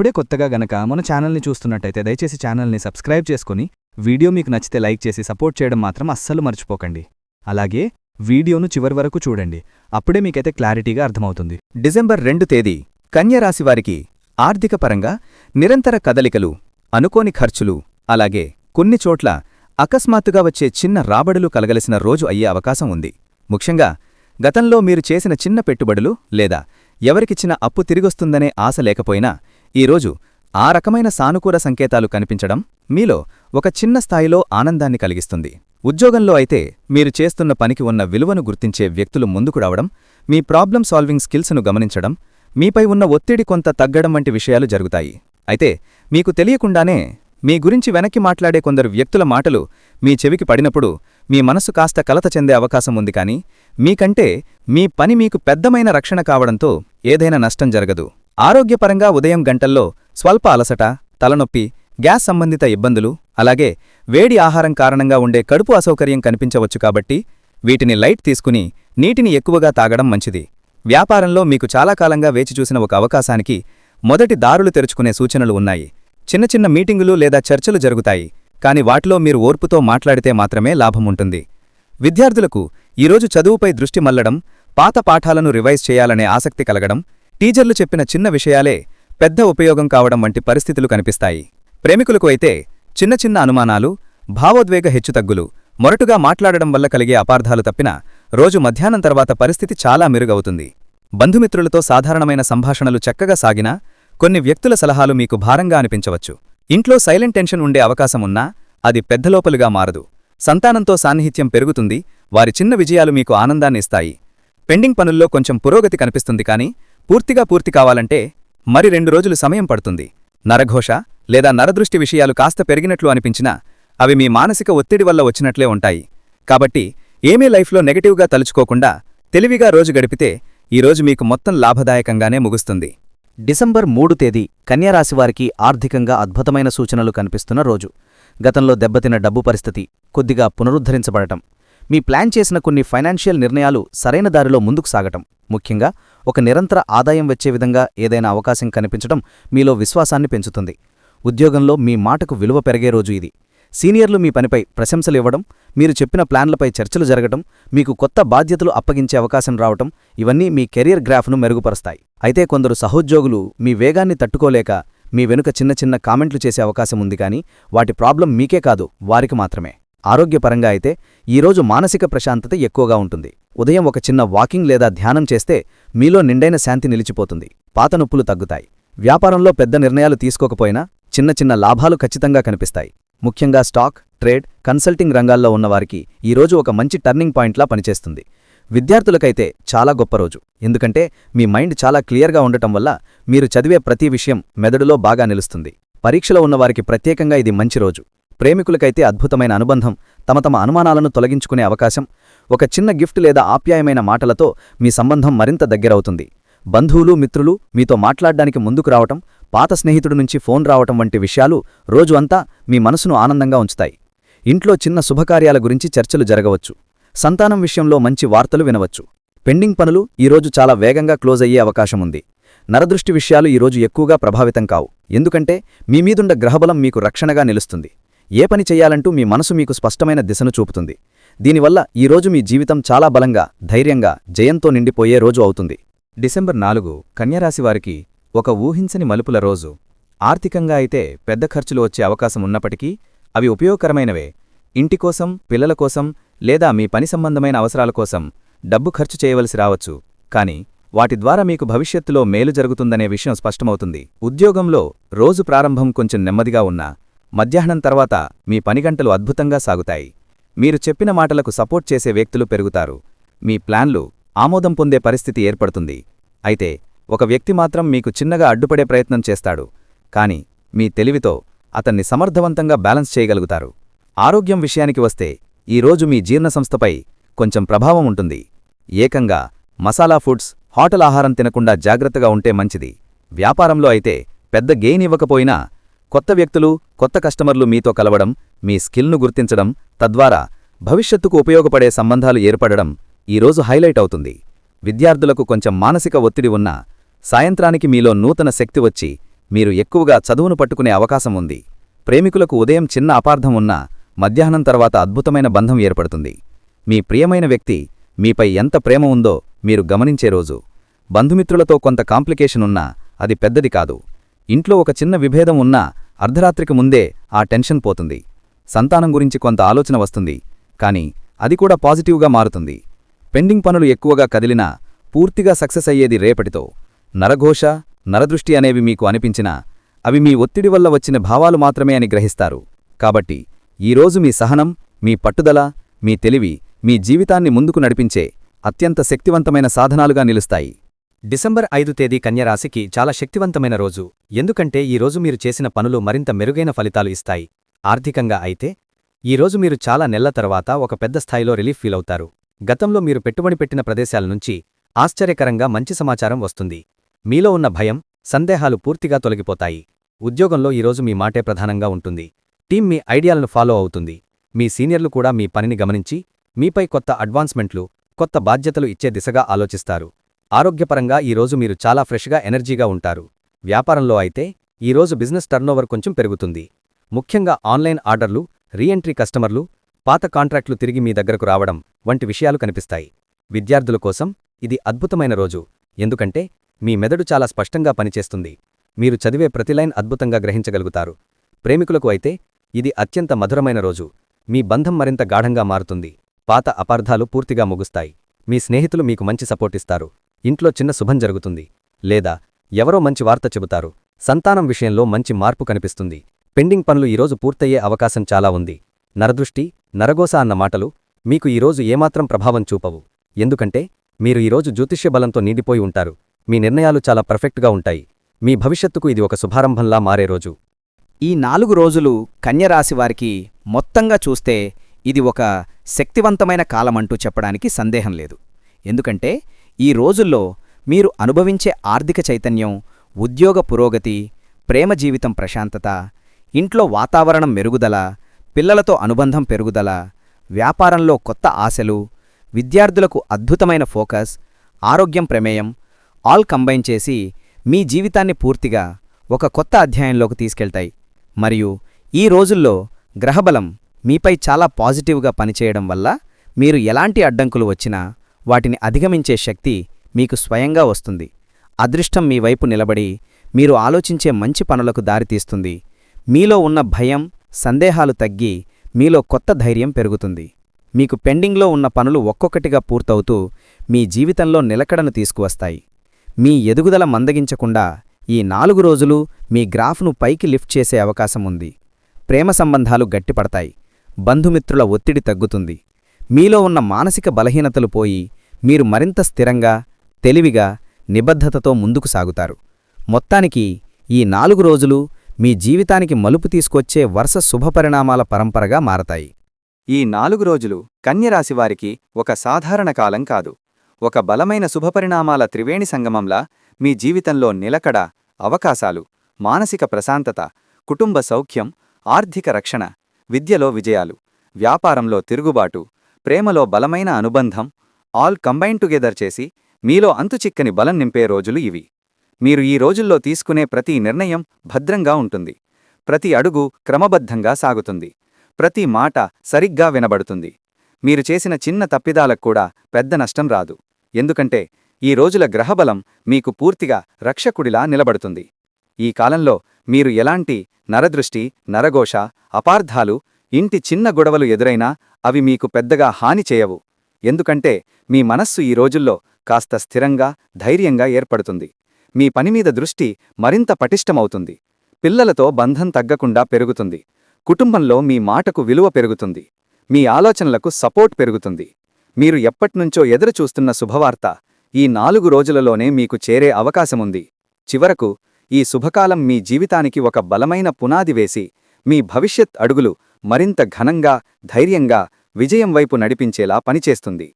ఇప్పుడే కొత్తగా గనక మన ఛానల్ని చూస్తున్నట్టయితే దయచేసి ఛానల్ని సబ్స్క్రైబ్ చేసుకుని వీడియో మీకు నచ్చితే లైక్ చేసి సపోర్ట్ చేయడం మాత్రం అస్సలు మర్చిపోకండి. అలాగే వీడియోను చివరి వరకు చూడండి. అప్పుడే మీకైతే క్లారిటీగా అర్థమవుతుంది. డిసెంబర్ రెండు తేదీ. కన్యరాశివారికి ఆర్థికపరంగా నిరంతర కదలికలు అనుకోని ఖర్చులు అలాగే కొన్ని చోట్ల అకస్మాత్తుగా వచ్చే చిన్న రాబడులు కలగలిసిన రోజు అయ్యే అవకాశం ఉంది. ముఖ్యంగా గతంలో మీరు చేసిన చిన్న పెట్టుబడులు లేదా ఎవరికిచ్చిన అప్పు తిరిగొస్తుందనే ఆశ లేకపోయినా ఈరోజు ఆ రకమైన సానుకూల సంకేతాలు కనిపించడం మీలో ఒక చిన్న స్థాయిలో ఆనందాన్ని కలిగిస్తుంది. ఉద్యోగంలో అయితే మీరు చేస్తున్న పనికి ఉన్న విలువను గుర్తించే వ్యక్తులు ముందుకు రావడం మీ ప్రాబ్లం సాల్వింగ్ స్కిల్స్ను గమనించడం మీపై ఉన్న ఒత్తిడి కొంత తగ్గడం వంటి విషయాలు జరుగుతాయి. అయితే మీకు తెలియకుండానే మీ గురించి వెనక్కి మాట్లాడే కొందరు వ్యక్తుల మాటలు మీ చెవికి పడినప్పుడు మీ మనసు కాస్త కలత చెందే అవకాశం ఉంది కానీ మీకంటే మీ పని మీకు పెద్దమైన రక్షణ కావడంతో ఏదైనా నష్టం జరగదు. ఆరోగ్యపరంగా ఉదయం గంటల్లో స్వల్ప అలసట తలనొప్పి గ్యాస్ సంబంధిత ఇబ్బందులు అలాగే వేడి ఆహారం కారణంగా ఉండే కడుపు అసౌకర్యం కనిపించవచ్చు కాబట్టి వీటిని లైట్ తీసుకుని నీటిని ఎక్కువగా తాగడం మంచిది. వ్యాపారంలో మీకు చాలా కాలంగా వేచిచూసిన ఒక అవకాశానికి మొదటి దారులు తెరుచుకునే సూచనలు ఉన్నాయి. చిన్న చిన్న మీటింగులు లేదా చర్చలు జరుగుతాయి కాని వాటిలో మీరు ఓర్పుతో మాట్లాడితే మాత్రమే లాభముంటుంది విద్యార్థులకు ఈరోజు చదువుపై దృష్టి మల్లడం పాత పాఠాలను రివైజ్ చేయాలనే ఆసక్తి కలగడం టీచర్లు చెప్పిన చిన్న విషయాలే పెద్ద ఉపయోగం కావడం వంటి పరిస్థితులు కనిపిస్తాయి. ప్రేమికులకు అయితే చిన్న చిన్న అనుమానాలు భావోద్వేగ హెచ్చుతగ్గులు మొరటుగా మాట్లాడడం వల్ల కలిగే అపార్థాలు తప్పిన రోజు మధ్యాహ్నం తర్వాత పరిస్థితి చాలా మెరుగవుతుంది. బంధుమిత్రులతో సాధారణమైన సంభాషణలు చక్కగా సాగినా కొన్ని వ్యక్తుల సలహాలు మీకు భారంగా అనిపించవచ్చు. ఇంట్లో సైలెంట్ టెన్షన్ ఉండే అవకాశమున్నా అది పెద్దలోపలుగా మారదు. సంతానంతో సాన్నిహిత్యం పెరుగుతుంది వారి చిన్న విజయాలు మీకు ఆనందాన్ని ఇస్తాయి. పెండింగ్ పనుల్లో కొంచెం పురోగతి కనిపిస్తుంది కానీ పూర్తిగా పూర్తి కావాలంటే మరి రెండు రోజులు సమయం పడుతుంది. నరఘోష లేదా నరదృష్టి విషయాలు కాస్త పెరిగినట్లు అనిపించినా అవి మీ మానసిక ఒత్తిడి వల్ల వచ్చినట్లే ఉంటాయి. కాబట్టి ఏమీ లైఫ్లో నెగటివ్గా తలుచుకోకుండా తెలివిగా రోజు గడిపితే ఈరోజు మీకు మొత్తం లాభదాయకంగానే ముగుస్తుంది. డిసెంబర్ మూడు తేదీ కన్యారాశివారికి ఆర్థికంగా అద్భుతమైన సూచనలు కనిపిస్తున్న రోజు. గతంలో దెబ్బతిన్న డబ్బు పరిస్థితి కొద్దిగా పునరుద్ధరించబడటం. మీ ప్లాన్ చేసిన కొన్ని ఫైనాన్షియల్ నిర్ణయాలు సరైన దారిలో ముందుకు సాగటం. ముఖ్యంగా ఒక నిరంతర ఆదాయం వచ్చే విధంగా ఏదైనా అవకాశం కనిపించడం మీలో విశ్వాసాన్ని పెంచుతుంది. ఉద్యోగంలో మీ మాటకు విలువ పెరిగే రోజు ఇది. సీనియర్లు మీ పనిపై ప్రశంసలు ఇవ్వడం మీరు చెప్పిన ప్లాన్లపై చర్చలు జరగటం మీకు కొత్త బాధ్యతలు అప్పగించే అవకాశం రావటం ఇవన్నీ మీ కెరియర్ గ్రాఫ్ను మెరుగుపరుస్తాయి. అయితే కొందరు సహోద్యోగులు మీ వేగాన్ని తట్టుకోలేక మీ వెనుక చిన్న చిన్న కామెంట్లు చేసే అవకాశం ఉంది కానీ వాటి ప్రాబ్లం మీకే కాదు వారికి మాత్రమే. ఆరోగ్యపరంగా అయితే ఈరోజు మానసిక ప్రశాంతత ఎక్కువగా ఉంటుంది. ఉదయం ఒక చిన్న వాకింగ్ లేదా ధ్యానం చేస్తే మీలో నిండైన శాంతి నిలిచిపోతుంది. పాత నొప్పులు తగ్గుతాయి. వ్యాపారంలో పెద్ద నిర్ణయాలు తీసుకోకపోయినా చిన్న చిన్న లాభాలు ఖచ్చితంగా కనిపిస్తాయి. ముఖ్యంగా స్టాక్ ట్రేడ్ కన్సల్టింగ్ రంగాల్లో ఉన్నవారికి ఈరోజు ఒక మంచి టర్నింగ్ పాయింట్లా పనిచేస్తుంది. విద్యార్థులకైతే చాలా గొప్ప రోజు. ఎందుకంటే మీ మైండ్ చాలా క్లియర్గా ఉండటం వల్ల మీరు చదివే ప్రతి విషయం మెదడులో బాగా నిలుస్తుంది. పరీక్షలో ఉన్నవారికి ప్రత్యేకంగా ఇది మంచి రోజు. ప్రేమికులకైతే అద్భుతమైన అనుబంధం తమ తమ అనుమానాలను తొలగించుకునే అవకాశం ఒక చిన్న గిఫ్ట్ లేదా ఆప్యాయమైన మాటలతో మీ సంబంధం మరింత దగ్గరవుతుంది. బంధువులు మిత్రులు మీతో మాట్లాడ్డానికి ముందుకు రావటం పాత స్నేహితుడి నుంచి ఫోన్ రావటం వంటి విషయాలు రోజు అంతా మీ మనసును ఆనందంగా ఉంచుతాయి. ఇంట్లో చిన్న శుభకార్యాల గురించి చర్చలు జరగవచ్చు. సంతానం విషయంలో మంచి వార్తలు వినవచ్చు. పెండింగ్ పనులు ఈరోజు చాలా వేగంగా క్లోజ్ అయ్యే అవకాశముంది నరదృష్టి విషయాలు ఈరోజు ఎక్కువగా ప్రభావితం కావు. ఎందుకంటే మీ మీదుండ గ్రహబలం మీకు రక్షణగా నిలుస్తుంది. ఏ పని చెయ్యాలంటూ మీ మనసు మీకు స్పష్టమైన దిశను చూపుతుంది. దీనివల్ల ఈరోజు మీ జీవితం చాలా బలంగా ధైర్యంగా జయంతో నిండిపోయే రోజు అవుతుంది. డిసెంబర్ నాలుగు కన్యరాశివారికి ఒక ఊహించని మలుపుల రోజు. ఆర్థికంగా అయితే పెద్ద ఖర్చులు వచ్చే అవకాశం ఉన్నప్పటికీ అవి ఉపయోగకరమైనవే. ఇంటికోసం పిల్లల కోసం లేదా మీ పని సంబంధమైన అవసరాల కోసం డబ్బు ఖర్చు చేయవలసి రావచ్చు. కాని వాటి ద్వారా మీకు భవిష్యత్తులో మేలు జరుగుతుందనే విషయం స్పష్టమవుతుంది. ఉద్యోగంలో రోజు ప్రారంభం కొంచెం నెమ్మదిగా ఉన్నా మధ్యాహ్నం తర్వాత మీ పనిగంటలు అద్భుతంగా సాగుతాయి. మీరు చెప్పిన మాటలకు సపోర్ట్ చేసే వ్యక్తులు పెరుగుతారు. మీ ప్లాన్లు ఆమోదం పొందే పరిస్థితి ఏర్పడుతుంది. అయితే ఒక వ్యక్తి మాత్రం మీకు చిన్నగా అడ్డుపడే ప్రయత్నం చేస్తాడు. కాని మీ తెలివితో అతన్ని సమర్థవంతంగా బ్యాలెన్స్ చేయగలుగుతారు. ఆరోగ్యం విషయానికి వస్తే ఈరోజు మీ జీర్ణసంస్థపై కొంచెం ప్రభావం ఉంటుంది. ఏకంగా మసాలా ఫుడ్స్ హోటల్ ఆహారం తినకుండా జాగ్రత్తగా ఉంటే మంచిది. వ్యాపారంలో అయితే పెద్ద గెయిన్ ఇవ్వకపోయినా కొత్త వ్యక్తులు కొత్త కస్టమర్లు మీతో కలవడం మీ స్కిల్ను గుర్తించడం తద్వారా భవిష్యత్తుకు ఉపయోగపడే సంబంధాలు ఏర్పడడం ఈరోజు హైలైట్ అవుతుంది. విద్యార్థులకు కొంచెం మానసిక ఒత్తిడి ఉన్నా సాయంత్రానికి మీలో నూతన శక్తి వచ్చి మీరు ఎక్కువగా చదువును పట్టుకునే అవకాశం ఉంది. ప్రేమికులకు ఉదయం చిన్న అపార్థం ఉన్నా మధ్యాహ్నం తర్వాత అద్భుతమైన బంధం ఏర్పడుతుంది. మీ ప్రియమైన వ్యక్తి మీపై ఎంత ప్రేమ ఉందో మీరు గమనించే రోజు. బంధుమిత్రులతో కొంత కాంప్లికేషన్ ఉన్నా అది పెద్దది కాదు. ఇంట్లో ఒక చిన్న విభేదం ఉన్నా అర్ధరాత్రికి ముందే ఆ టెన్షన్ పోతుంది. సంతానం గురించి కొంత ఆలోచన వస్తుంది. కానీ అది కూడా పాజిటివ్గా మారుతుంది. పెండింగ్ పనులు ఎక్కువగా కదిలినా పూర్తిగా సక్సెస్ అయ్యేది రేపటితో. నరఘోష నరదృష్టి అనేవి మీకు అనిపించినా అవి మీ ఒత్తిడి వల్ల వచ్చిన భావాలు మాత్రమే అని గ్రహిస్తారు. కాబట్టి ఈరోజు మీ సహనం మీ పట్టుదల మీ తెలివి మీ జీవితాన్ని ముందుకు నడిపించే అత్యంత శక్తివంతమైన సాధనాలుగా నిలుస్తాయి. డిసెంబర్ ఐదు తేదీ కన్యరాశికి చాలా శక్తివంతమైన రోజు. ఎందుకంటే ఈ రోజు మీరు చేసిన పనులు మరింత మెరుగైన ఫలితాలు ఇస్తాయి. ఆర్థికంగా అయితే ఈరోజు మీరు చాలా నెలల తర్వాత ఒక పెద్ద స్థాయిలో రిలీఫ్ ఫీలవుతారు గతంలో మీరు పెట్టుబడి పెట్టిన ప్రదేశాల నుంచి ఆశ్చర్యకరంగా మంచి సమాచారం వస్తుంది. మీలో ఉన్న భయం సందేహాలు పూర్తిగా తొలగిపోతాయి. ఉద్యోగంలో ఈరోజు మీ మాటే ప్రధానంగా ఉంటుంది. టీం మీ ఐడియాలను ఫాలో అవుతుంది. మీ సీనియర్లు కూడా మీ పనిని గమనించి మీపై కొత్త అడ్వాన్స్మెంట్లు కొత్త బాధ్యతలు ఇచ్చే దిశగా ఆలోచిస్తారు. ఆరోగ్యపరంగా ఈరోజు మీరు చాలా ఫ్రెష్గా ఎనర్జీగా ఉంటారు. వ్యాపారంలో అయితే ఈరోజు బిజినెస్ టర్నోవర్ కొంచెం పెరుగుతుంది. ముఖ్యంగా ఆన్లైన్ ఆర్డర్లు రీఎంట్రీ కస్టమర్లు పాత కాంట్రాక్టులు తిరిగి మీ దగ్గరకు రావడం వంటి విషయాలు కనిపిస్తాయి. విద్యార్థుల కోసం ఇది అద్భుతమైన రోజు. ఎందుకంటే మీ మెదడు చాలా స్పష్టంగా పనిచేస్తుంది. మీరు చదివే ప్రతి లైన్ అద్భుతంగా గ్రహించగలుగుతారు. ప్రేమికులకు అయితే ఇది అత్యంత మధురమైన రోజు. మీ బంధం మరింత గాఢంగా మారుతుంది. పాత అపార్థాలు పూర్తిగా ముగుస్తాయి. మీ స్నేహితులు మీకు మంచి సపోర్టిస్తారు ఇంట్లో చిన్న శుభం జరుగుతుంది. లేదా ఎవరో మంచి వార్త చెబుతారు. సంతానం విషయంలో మంచి మార్పు కనిపిస్తుంది. పెండింగ్ పనులు ఈరోజు పూర్తయ్యే అవకాశం చాలా ఉంది. నరదృష్టి నరగోస అన్న మాటలు మీకు ఈరోజు ఏమాత్రం ప్రభావం చూపవు. ఎందుకంటే మీరు ఈరోజు జ్యోతిష్య బలంతో నిండిపోయి ఉంటారు. మీ నిర్ణయాలు చాలా పర్ఫెక్ట్గా ఉంటాయి. మీ భవిష్యత్తుకు ఇది ఒక శుభారంభంలా మారే రోజు. ఈ నాలుగు రోజులు కన్యరాశివారికి మొత్తంగా చూస్తే ఇది ఒక శక్తివంతమైన కాలమంటూ చెప్పడానికి సందేహం లేదు. ఎందుకంటే ఈ రోజుల్లో మీరు అనుభవించే ఆర్థిక చైతన్యం ఉద్యోగ పురోగతి ప్రేమ జీవితం ప్రశాంతత ఇంట్లో వాతావరణం మెరుగుదల పిల్లలతో అనుబంధం పెరుగుదల వ్యాపారంలో కొత్త ఆశలు విద్యార్థులకు అద్భుతమైన ఫోకస్ ఆరోగ్యం ప్రమేయం ఆల్ కంబైన్ చేసి మీ జీవితాన్ని పూర్తిగా ఒక కొత్త అధ్యాయంలోకి తీసుకెళ్తాయి. మరియు ఈ రోజుల్లో గ్రహబలం మీపై చాలా పాజిటివ్గా పనిచేయడం వల్ల మీరు ఎలాంటి అడ్డంకులు వచ్చినా వాటిని అధిగమించే శక్తి మీకు స్వయంగా వస్తుంది. అదృష్టం మీ వైపు నిలబడి మీరు ఆలోచించే మంచి పనులకు దారితీస్తుంది. మీలో ఉన్న భయం సందేహాలు తగ్గి మీలో కొత్త ధైర్యం పెరుగుతుంది. మీకు పెండింగ్లో ఉన్న పనులు ఒక్కొక్కటిగా పూర్తవుతూ మీ జీవితంలో నిలకడను తీసుకువస్తాయి. మీ ఎదుగుదల మందగించకుండా ఈ నాలుగు రోజులు మీ గ్రాఫ్ను పైకి లిఫ్ట్ చేసే అవకాశం ఉంది. ప్రేమ సంబంధాలు గట్టిపడతాయి. బంధుమిత్రుల ఒత్తిడి తగ్గుతుంది. మీలో ఉన్న మానసిక బలహీనతలు పోయి మీరు మరింత స్థిరంగా తెలివిగా నిబద్ధతతో ముందుకు సాగుతారు. మొత్తానికి ఈ నాలుగు రోజులు మీ జీవితానికి మలుపు తీసుకొచ్చే వరుస శుభపరిణామాల పరంపరగా మారతాయి. ఈ నాలుగు రోజులు కన్యరాశివారికి ఒక సాధారణ కాలం కాదు. ఒక బలమైన శుభపరిణామాల త్రివేణి సంగమంలా మీ జీవితంలో నిలకడ అవకాశాలు మానసిక ప్రశాంతత కుటుంబ సౌఖ్యం ఆర్థిక రక్షణ విద్యలో విజయాలు వ్యాపారంలో తిరుగుబాటు ప్రేమలో బలమైన అనుబంధం ఆల్ కంబైన్ టుగెదర్ చేసి మీలో అంతుచిక్కని బలం నింపే రోజులు ఇవి. మీరు ఈ రోజుల్లో తీసుకునే ప్రతి నిర్ణయం భద్రంగా ఉంటుంది. ప్రతి అడుగు క్రమబద్ధంగా సాగుతుంది. ప్రతి మాట సరిగ్గా వినబడుతుంది. మీరు చేసిన చిన్న తప్పిదాలకు కూడా పెద్ద నష్టం రాదు. ఎందుకంటే ఈ రోజుల గ్రహబలం మీకు పూర్తిగా రక్షకుడిలా నిలబడుతుంది. ఈ కాలంలో మీరు ఎలాంటి నరదృష్టి నరఘోష అపార్థాలు ఇంటి చిన్న గొడవలు ఎదురైనా అవి మీకు పెద్దగా హాని చేయవు. ఎందుకంటే మీ మనస్సు ఈ రోజుల్లో కాస్త స్థిరంగా ధైర్యంగా ఏర్పడుతుంది. మీ పనిమీద దృష్టి మరింత పటిష్టమవుతుంది. పిల్లలతో బంధం తగ్గకుండా పెరుగుతుంది. కుటుంబంలో మీ మాటకు విలువ పెరుగుతుంది. మీ ఆలోచనలకు సపోర్ట్ పెరుగుతుంది. మీరు ఎప్పట్నుంచో ఎదురుచూస్తున్న శుభవార్త ఈ నాలుగు రోజులలోనే మీకు చేరే అవకాశముంది. చివరకు ఈ శుభకాలం మీ జీవితానికి ఒక బలమైన పునాది వేసి మీ భవిష్యత్ అడుగులు మరింత ఘనంగా ధైర్యంగా విజయం వైపు నడిపించేలా పనిచేస్తుంది.